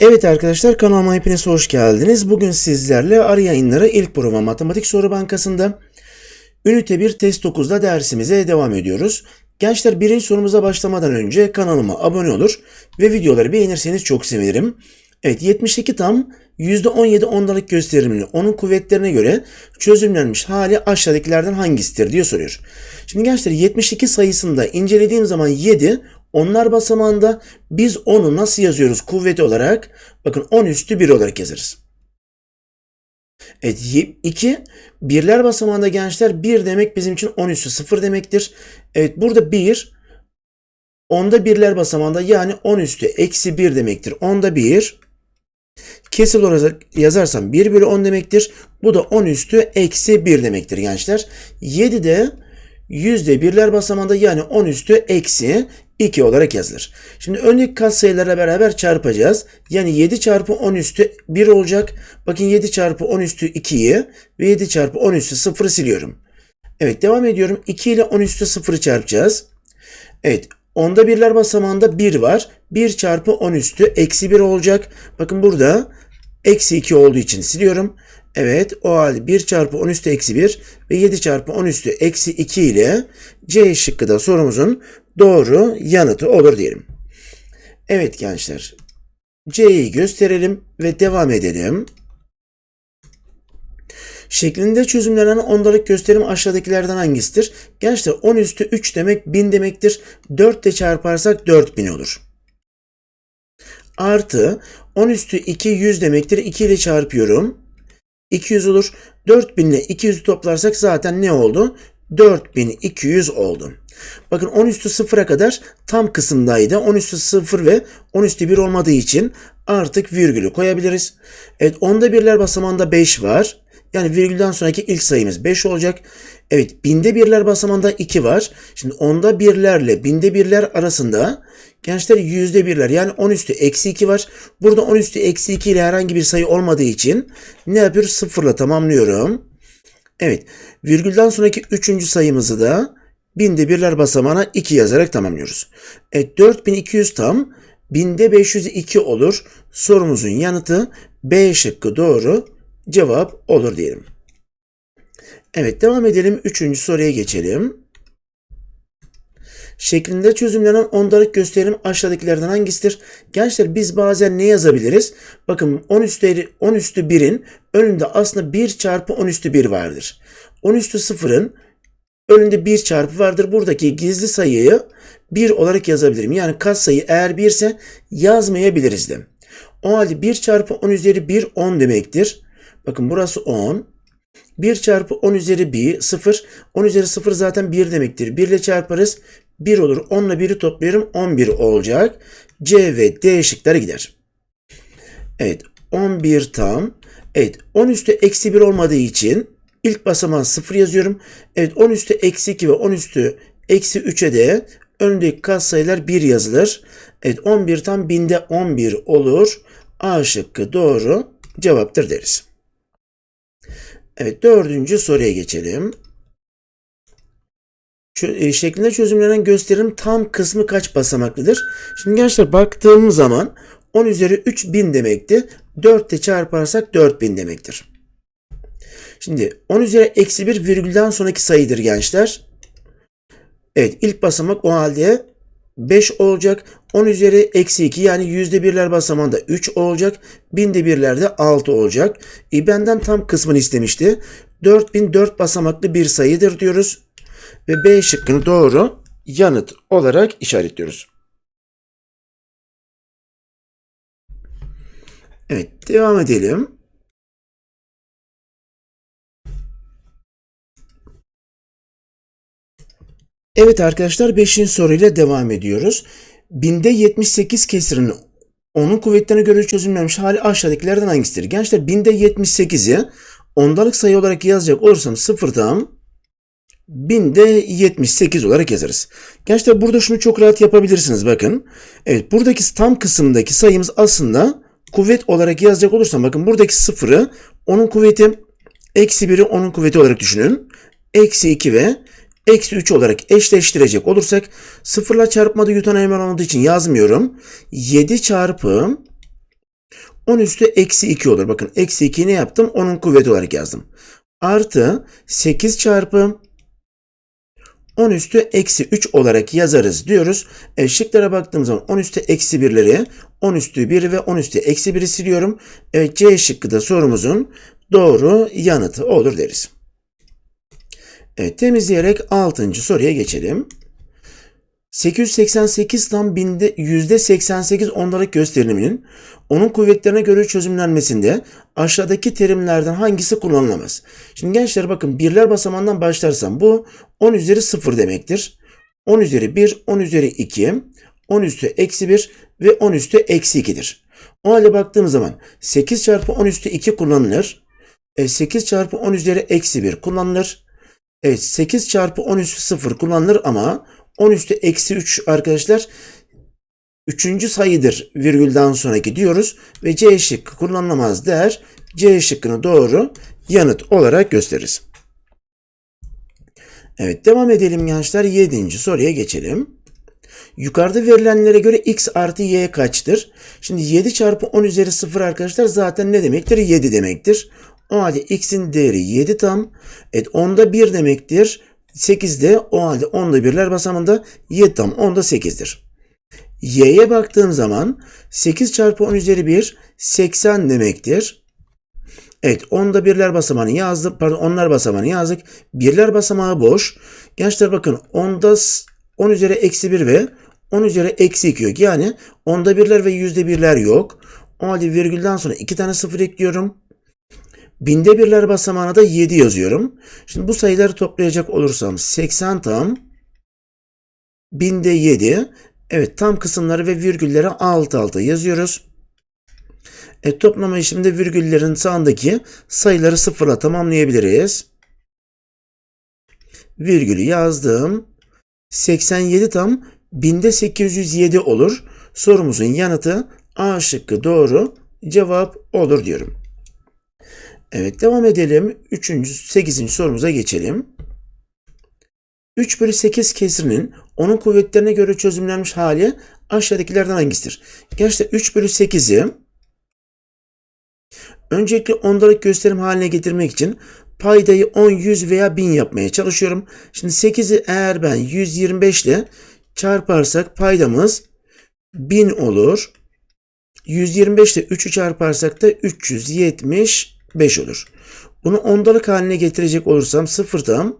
Evet arkadaşlar kanalıma hepiniz hoş geldiniz. Bugün sizlerle arı yayınları ilk prova matematik soru bankasında ünite 1 test 9'da dersimize devam ediyoruz. Gençler birinci sorumuza başlamadan önce kanalıma abone olur ve videoları beğenirseniz çok sevinirim. Evet 72 tam %17 ondalık gösterimli onun kuvvetlerine göre çözümlenmiş hali aşağıdakilerden hangisidir diye soruyor. Şimdi gençler 72 sayısında incelediğim zaman 7 onlar basamağında biz onu nasıl yazıyoruz kuvveti olarak? Bakın 10 üstü 1 olarak yazarız. Evet 2 birler basamağında gençler 1 demek bizim için 10 üstü 0 demektir. Evet burada 1 onda birler basamağında yani 10 üstü eksi 1 demektir. Onda 1 Kesil olarak yazarsam 1 bölü 10 demektir. Bu da 10 üstü eksi 1 demektir gençler. 7 de yüzde birler basamağında yani 10 üstü eksi 2 olarak yazılır. Şimdi öndeki katsayılarla beraber çarpacağız. Yani 7 çarpı 10 üstü 1 olacak. Bakın 7 çarpı 10 üstü 2'yi ve 7 çarpı 10 üstü 0'ı siliyorum. Evet devam ediyorum. 2 ile 10 üstü 0'ı çarpacağız. Evet onda birler basamağında 1 var. 1 çarpı 10 üstü eksi 1 olacak. Bakın burada eksi 2 olduğu için siliyorum. Evet o halde 1 çarpı 10 üstü eksi 1 ve 7 çarpı 10 üstü eksi 2 ile C şıkkı da sorumuzun doğru yanıtı olur diyelim. Evet gençler C'yi gösterelim ve devam edelim. Şeklinde çözümlenen ondalık gösterim aşağıdakilerden hangisidir? Gençler 10 üstü 3 demek 1000 demektir. 4 ile çarparsak 4000 olur. Artı 10 üstü 2 100 demektir. 2 ile çarpıyorum. 200 olur. 4000 ile 200'ü toplarsak zaten ne oldu? 4200 oldu. Bakın 10 üstü 0'a kadar tam kısımdaydı. 10 üstü 0 ve 10 üstü 1 olmadığı için artık virgülü koyabiliriz. Evet onda birler basamağında 5 var. Yani virgülden sonraki ilk sayımız 5 olacak. Evet binde birler basamağında 2 var. Şimdi onda birlerle binde birler arasında gençler yüzde birler yani 10 üstü eksi 2 var. Burada 10 üstü eksi 2 ile herhangi bir sayı olmadığı için ne yapıyoruz? Sıfırla tamamlıyorum. Evet virgülden sonraki üçüncü sayımızı da binde birler basamağına 2 yazarak tamamlıyoruz. Evet 4200 tam binde 502 olur. Sorumuzun yanıtı B şıkkı doğru cevap olur diyelim. Evet devam edelim. Üçüncü soruya geçelim. Şeklinde çözümlenen ondalık gösterim aşağıdakilerden hangisidir? Gençler biz bazen ne yazabiliriz? Bakın 10 üstü, 10 üstü 1'in önünde aslında 1 çarpı 10 üstü 1 vardır. 10 üstü 0'ın önünde 1 çarpı vardır. Buradaki gizli sayıyı 1 olarak yazabilirim. Yani katsayı eğer 1 ise yazmayabiliriz de. O halde 1 çarpı 10 üzeri 1 10 demektir. Bakın burası 10. 1 çarpı 10 üzeri 1 0. 10 üzeri 0 zaten 1 demektir. 1 ile çarparız. 1 olur. 10 ile 1'i topluyorum. 11 olacak. C ve D şıkları gider. Evet. 11 tam. Evet. 10 üstü eksi 1 olmadığı için ilk basamağı 0 yazıyorum. Evet. 10 üstü eksi 2 ve 10 üstü eksi 3'e de önündeki katsayılar 1 yazılır. Evet. 11 tam binde 11 olur. A şıkkı doğru cevaptır deriz. Evet dördüncü soruya geçelim. Çö- şeklinde çözümlenen gösterim tam kısmı kaç basamaklıdır? Şimdi gençler baktığım zaman 10 üzeri 3000 demekti. 4 ile çarparsak 4000 demektir. Şimdi 10 üzeri eksi 1 virgülden sonraki sayıdır gençler. Evet ilk basamak o halde 5 olacak. 10 üzeri eksi 2 yani yüzde birler basamağında 3 olacak. Binde birlerde 6 olacak. E benden tam kısmını istemişti. 4004 basamaklı bir sayıdır diyoruz. Ve B şıkkını doğru yanıt olarak işaretliyoruz. Evet devam edelim. Evet arkadaşlar 5. soruyla devam ediyoruz. Binde 78 kesirinin onun kuvvetlerine göre çözülmemiş hali aşağıdakilerden hangisidir? Gençler binde 78'i ondalık sayı olarak yazacak olursam sıfırdan binde 78 olarak yazarız. Gençler burada şunu çok rahat yapabilirsiniz bakın. Evet buradaki tam kısımdaki sayımız aslında kuvvet olarak yazacak olursam bakın buradaki sıfırı onun kuvveti eksi 1'i onun kuvveti olarak düşünün. Eksi 2 ve eksi 3 olarak eşleştirecek olursak sıfırla çarpmada yutan eleman olduğu için yazmıyorum. 7 çarpı 10 üstü eksi 2 olur. Bakın eksi 2'yi ne yaptım? Onun kuvveti olarak yazdım. Artı 8 çarpı 10 üstü eksi 3 olarak yazarız diyoruz. E, şıklara baktığım zaman 10 üstü eksi 1'leri 10 üstü 1 ve 10 üstü eksi 1'i siliyorum. Evet C şıkkı da sorumuzun doğru yanıtı olur deriz. Evet temizleyerek 6. soruya geçelim. 888 tam binde %88 ondalık gösteriminin onun kuvvetlerine göre çözümlenmesinde aşağıdaki terimlerden hangisi kullanılamaz? Şimdi gençler bakın birler basamağından başlarsam bu 10 üzeri 0 demektir. 10 üzeri 1, 10 üzeri 2, 10 üstü eksi 1 ve 10 üstü eksi 2'dir. O halde baktığım zaman 8 çarpı 10 üstü 2 kullanılır. E, 8 çarpı 10 üzeri eksi 1 kullanılır. Evet 8 çarpı 10 üstü 0 kullanılır ama 10 üstü eksi 3 arkadaşlar üçüncü sayıdır virgülden sonraki diyoruz ve C şıkkı kullanılamaz der. C şıkkını doğru yanıt olarak gösteririz. Evet devam edelim gençler. 7. soruya geçelim. Yukarıda verilenlere göre x artı y kaçtır? Şimdi 7 çarpı 10 üzeri 0 arkadaşlar zaten ne demektir? 7 demektir. O halde x'in değeri 7 tam. Evet 10'da 1 demektir. 8'de o halde 10'da birler basamında 7 tam 10'da 8'dir. Y'ye baktığım zaman 8 çarpı 10 üzeri 1 80 demektir. Evet onda birler basamağını yazdık. Pardon onlar basamağını yazdık. Birler basamağı boş. Gençler bakın onda 10 üzeri eksi 1 ve 10 üzeri eksi 2 yok. Yani onda birler ve yüzde birler yok. O halde virgülden sonra iki tane sıfır ekliyorum. Binde birler basamağına da 7 yazıyorum. Şimdi bu sayıları toplayacak olursam 80 tam binde 7 Evet tam kısımları ve virgülleri alt alta yazıyoruz. E, toplama işleminde virgüllerin sağındaki sayıları sıfırla tamamlayabiliriz. Virgülü yazdım. 87 tam binde 807 olur. Sorumuzun yanıtı A şıkkı doğru cevap olur diyorum. Evet devam edelim. 3. 8. sorumuza geçelim. 3 bölü 8 kesirinin onun kuvvetlerine göre çözümlenmiş hali aşağıdakilerden hangisidir? Gençler 3 bölü 8'i öncelikle ondalık gösterim haline getirmek için paydayı 10, 100 veya 1000 yapmaya çalışıyorum. Şimdi 8'i eğer ben 125 ile çarparsak paydamız 1000 olur. 125 ile 3'ü çarparsak da 375 olur. Bunu ondalık haline getirecek olursam sıfırdan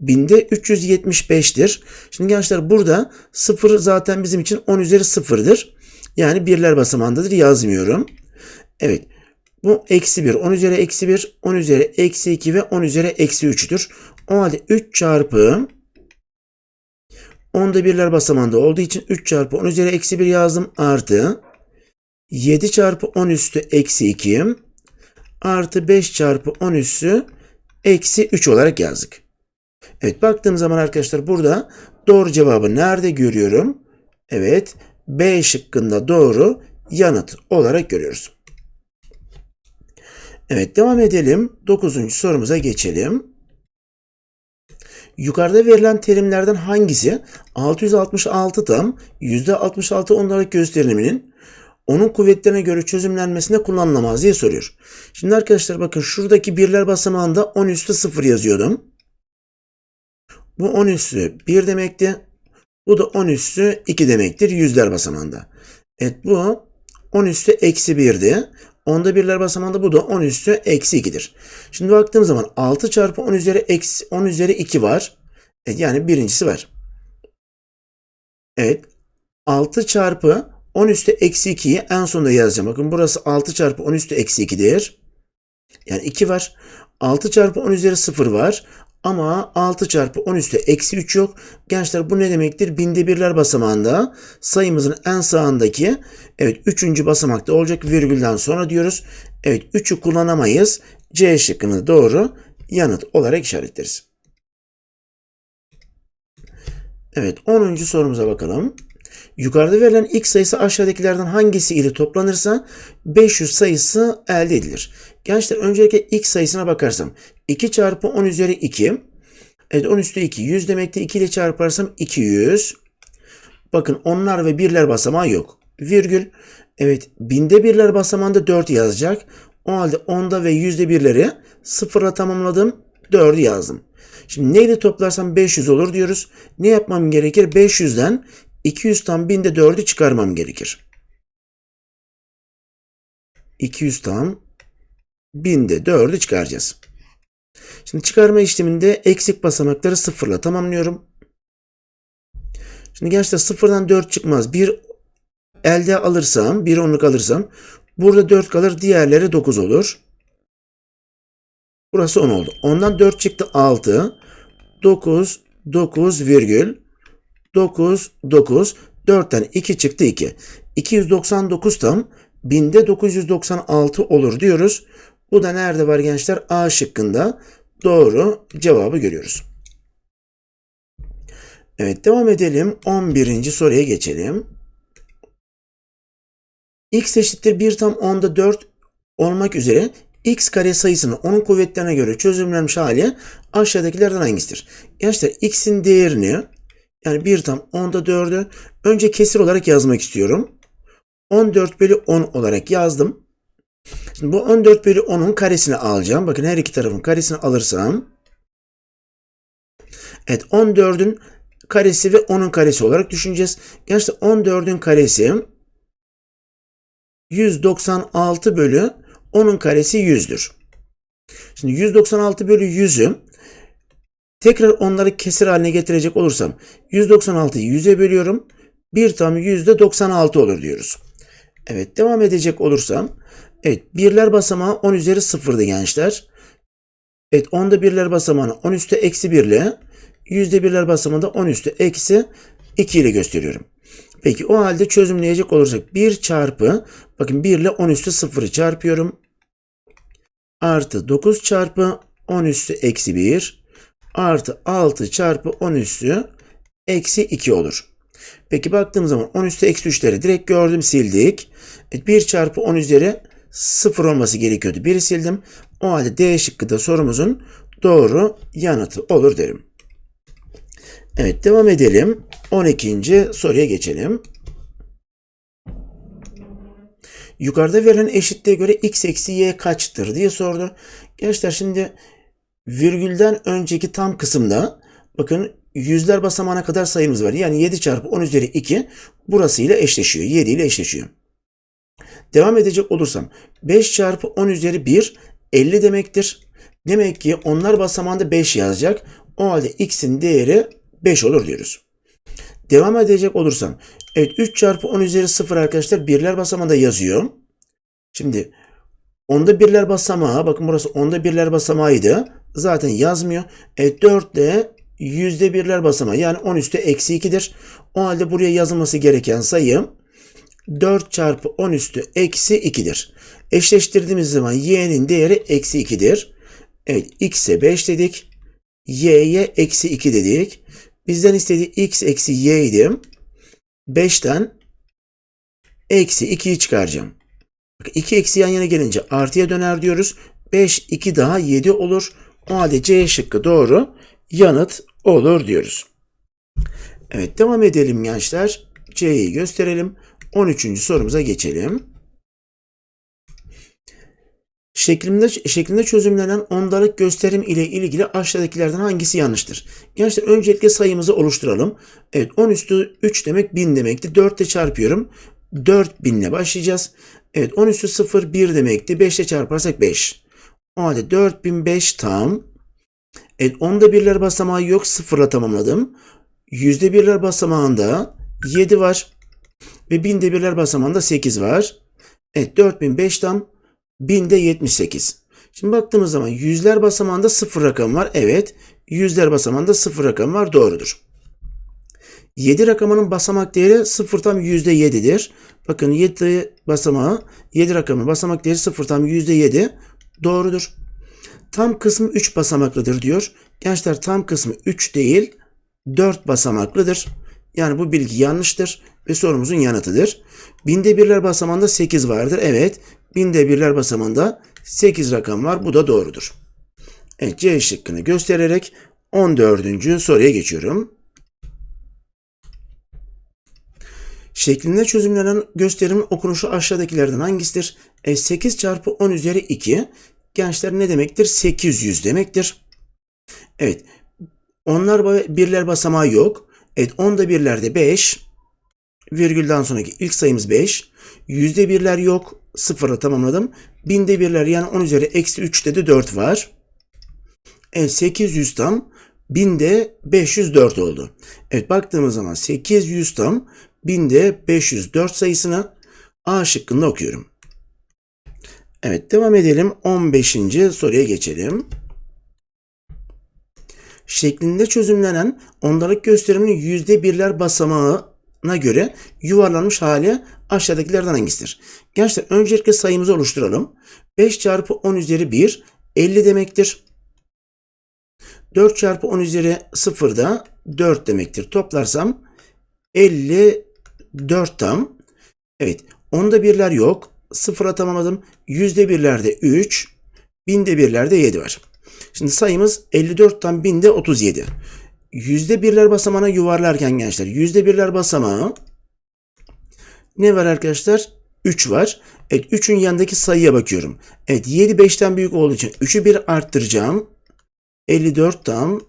binde 375'tir. Şimdi gençler burada 0 zaten bizim için 10 üzeri 0'dır. Yani birler basamağındadır yazmıyorum. Evet. Bu eksi 1, 10 üzeri eksi 1, 10 üzeri eksi 2 ve 10 üzeri eksi 3'tür. O halde 3 çarpı 10'da birler basamağında olduğu için 3 çarpı 10 üzeri eksi 1 yazdım. Artı 7 çarpı 10 üstü eksi 2 artı 5 çarpı 10 üstü eksi 3 olarak yazdık. Evet baktığım zaman arkadaşlar burada doğru cevabı nerede görüyorum? Evet B şıkkında doğru yanıt olarak görüyoruz. Evet devam edelim. Dokuzuncu sorumuza geçelim. Yukarıda verilen terimlerden hangisi 666 tam %66 ondalık gösteriminin onun kuvvetlerine göre çözümlenmesinde kullanılamaz diye soruyor. Şimdi arkadaşlar bakın şuradaki birler basamağında 10 üstü 0 yazıyordum. Bu 10 üssü 1 demekti. Bu da 10 üssü 2 demektir yüzler basamağında. Evet bu 10 üssü eksi 1'di. Onda birler basamağında bu da 10 üssü eksi 2'dir. Şimdi baktığım zaman 6 çarpı 10 üzeri eksi 10 üzeri 2 var. Evet, yani birincisi var. Evet 6 çarpı 10 üstü eksi 2'yi en sonunda yazacağım. Bakın burası 6 çarpı 10 üstü eksi 2'dir. Yani 2 var. 6 çarpı 10 üzeri 0 var. Ama 6 çarpı 10 üstü eksi 3 yok. Gençler bu ne demektir? Binde birler basamağında sayımızın en sağındaki evet 3. basamakta olacak virgülden sonra diyoruz. Evet 3'ü kullanamayız. C şıkkını doğru yanıt olarak işaretleriz. Evet 10. sorumuza bakalım. Yukarıda verilen x sayısı aşağıdakilerden hangisi ile toplanırsa 500 sayısı elde edilir. Gençler öncelikle x sayısına bakarsam 2 çarpı 10 üzeri 2. Evet 10 üstü 2 100 demekti. 2 ile çarparsam 200. Bakın onlar ve birler basamağı yok. Virgül. Evet binde birler basamağında 4 yazacak. O halde onda ve yüzde birleri sıfırla tamamladım. 4'ü yazdım. Şimdi neyle toplarsam 500 olur diyoruz. Ne yapmam gerekir? 500'den 200 tam binde 4'ü çıkarmam gerekir. 200 tam binde 4'ü çıkaracağız. Şimdi çıkarma işleminde eksik basamakları sıfırla tamamlıyorum. Şimdi gençler sıfırdan 4 çıkmaz. Bir elde alırsam, bir onluk alırsam burada 4 kalır, diğerleri 9 olur. Burası 10 oldu. Ondan 4 çıktı 6. 9, 9 virgül 9, 9. 4'ten 2 çıktı 2. 299 tam binde 996 olur diyoruz. Bu da nerede var gençler? A şıkkında doğru cevabı görüyoruz. Evet devam edelim. 11. soruya geçelim. x eşittir 1 tam 10'da 4 olmak üzere x kare sayısının onun kuvvetlerine göre çözümlenmiş hali aşağıdakilerden hangisidir? Gençler x'in değerini yani 1 tam 10'da 4'ü önce kesir olarak yazmak istiyorum. 14 bölü 10 olarak yazdım. Şimdi bu 14 bölü 10'un karesini alacağım. Bakın her iki tarafın karesini alırsam. Evet 14'ün karesi ve 10'un karesi olarak düşüneceğiz. Gençler 14'ün karesi 196 bölü 10'un karesi 100'dür. Şimdi 196 bölü 100'ü tekrar onları kesir haline getirecek olursam 196'yı 100'e bölüyorum. 1 tam yüzde 96 olur diyoruz. Evet devam edecek olursam evet birler basamağı 10 üzeri 0'dı gençler. Evet onda birler basamağını 10 üstü eksi 1 ile yüzde birler basamağında 10 üstü eksi 2 ile gösteriyorum. Peki o halde çözümleyecek olursak 1 çarpı bakın 1 ile 10 üstü 0'ı çarpıyorum. Artı 9 çarpı 10 üstü eksi 1 artı 6 çarpı 10 üstü eksi 2 olur. Peki baktığım zaman 10 üstü eksi 3'leri direkt gördüm sildik. Evet, 1 çarpı 10 üzeri 0 olması gerekiyordu. 1'i sildim. O halde D şıkkı da sorumuzun doğru yanıtı olur derim. Evet devam edelim. 12. soruya geçelim. Yukarıda verilen eşitliğe göre x eksi y kaçtır diye sordu. Gençler şimdi virgülden önceki tam kısımda bakın yüzler basamağına kadar sayımız var. Yani 7 çarpı 10 üzeri 2 burasıyla eşleşiyor. 7 ile eşleşiyor. Devam edecek olursam 5 çarpı 10 üzeri 1 50 demektir. Demek ki onlar basamağında 5 yazacak. O halde x'in değeri 5 olur diyoruz. Devam edecek olursam evet 3 çarpı 10 üzeri 0 arkadaşlar birler basamağında yazıyor. Şimdi onda birler basamağı bakın burası onda birler basamağıydı. Zaten yazmıyor. Evet 4 de yüzde birler basamağı yani 10 üstü eksi 2'dir. O halde buraya yazılması gereken sayı 4 çarpı 10 üstü eksi 2'dir. Eşleştirdiğimiz zaman y'nin değeri eksi 2'dir. Evet x'e 5 dedik. y'ye eksi 2 dedik. Bizden istediği x eksi y idi. 5'ten eksi 2'yi çıkaracağım. 2 eksi yan yana gelince artıya döner diyoruz. 5, 2 daha 7 olur. O halde C şıkkı doğru yanıt olur diyoruz. Evet devam edelim gençler. C'yi gösterelim. 13. sorumuza geçelim. Şeklinde, şeklinde çözümlenen ondalık gösterim ile ilgili aşağıdakilerden hangisi yanlıştır? Gençler öncelikle sayımızı oluşturalım. Evet 10 üstü 3 demek 1000 demekti. 4 ile çarpıyorum. 4000 ile başlayacağız. Evet 10 üstü 0 1 demekti. 5 ile çarparsak 5. O halde 4005 tam. Evet onda birler basamağı yok. Sıfırla tamamladım. Yüzde birler basamağında 7 var. Ve binde birler basamağında 8 var. Evet 4005 tam. Binde 78. Şimdi baktığımız zaman yüzler basamağında 0 rakam var. Evet. Yüzler basamağında 0 rakam var. Doğrudur. 7 rakamının basamak değeri 0 tam %7'dir. Bakın 7 basamağı 7 rakamın basamak değeri 0 tam %7. Doğrudur. Tam kısmı 3 basamaklıdır diyor. Gençler tam kısmı 3 değil 4 basamaklıdır. Yani bu bilgi yanlıştır ve sorumuzun yanıtıdır. Binde birler basamağında 8 vardır. Evet. Binde birler basamağında 8 rakam var. Bu da doğrudur. Evet C şıkkını göstererek 14. soruya geçiyorum. Şeklinde çözümlenen gösterimin okunuşu aşağıdakilerden hangisidir? E, 8 çarpı 10 üzeri 2. Gençler ne demektir? 800 demektir. Evet. Onlar birler basamağı yok. Evet onda birlerde 5. Virgülden sonraki ilk sayımız 5. Yüzde birler yok. Sıfırla tamamladım. Binde birler yani 10 üzeri eksi 3'te de 4 var. Evet 800 tam. Binde 504 oldu. Evet baktığımız zaman 800 tam. Binde 504 sayısını A şıkkında okuyorum. Evet devam edelim. 15. soruya geçelim. Şeklinde çözümlenen ondalık gösteriminin yüzde birler basamağına göre yuvarlanmış hali aşağıdakilerden hangisidir? Gençler öncelikle sayımızı oluşturalım. 5 çarpı 10 üzeri 1 50 demektir. 4 çarpı 10 üzeri 0 da 4 demektir. Toplarsam 54 tam. Evet. Onda birler yok. Sıfıra tamamladım. Yüzde birlerde 3. Binde birlerde 7 var. Şimdi sayımız 54'tan binde 37. Yüzde birler basamağına yuvarlarken gençler. Yüzde birler basamağı ne var arkadaşlar? 3 var. Evet 3'ün yanındaki sayıya bakıyorum. Evet 7 5'ten büyük olduğu için 3'ü bir arttıracağım. 54 tam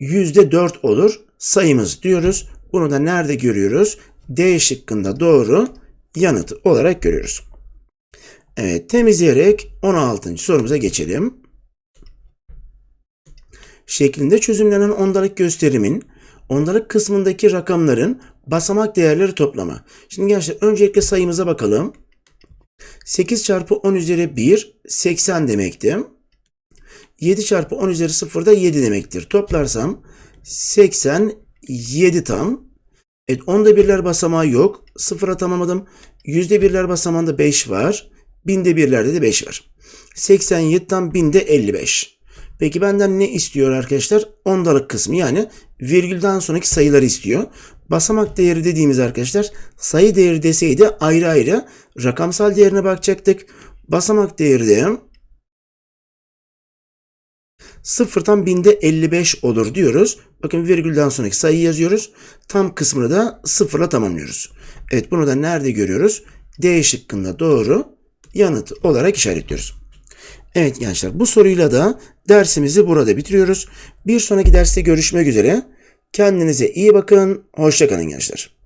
%4 olur sayımız diyoruz. Bunu da nerede görüyoruz? D şıkkında doğru yanıt olarak görüyoruz. Evet temizleyerek 16. sorumuza geçelim. Şeklinde çözümlenen ondalık gösterimin ondalık kısmındaki rakamların basamak değerleri toplama. Şimdi gençler öncelikle sayımıza bakalım. 8 çarpı 10 üzeri 1 80 demekti. 7 çarpı 10 üzeri 0 da 7 demektir. Toplarsam 87 tam. Evet onda birler basamağı yok. Sıfıra tamamladım. Yüzde birler basamağında 5 var. Binde birlerde de 5 var. 87 tam binde 55. Peki benden ne istiyor arkadaşlar? Ondalık kısmı yani virgülden sonraki sayıları istiyor. Basamak değeri dediğimiz arkadaşlar sayı değeri deseydi ayrı ayrı rakamsal değerine bakacaktık. Basamak değeri de sıfırdan binde 55 olur diyoruz. Bakın virgülden sonraki sayı yazıyoruz. Tam kısmını da sıfırla tamamlıyoruz. Evet bunu da nerede görüyoruz? D şıkkında doğru yanıt olarak işaretliyoruz. Evet gençler bu soruyla da dersimizi burada bitiriyoruz. Bir sonraki derste görüşmek üzere. Kendinize iyi bakın. Hoşçakalın gençler.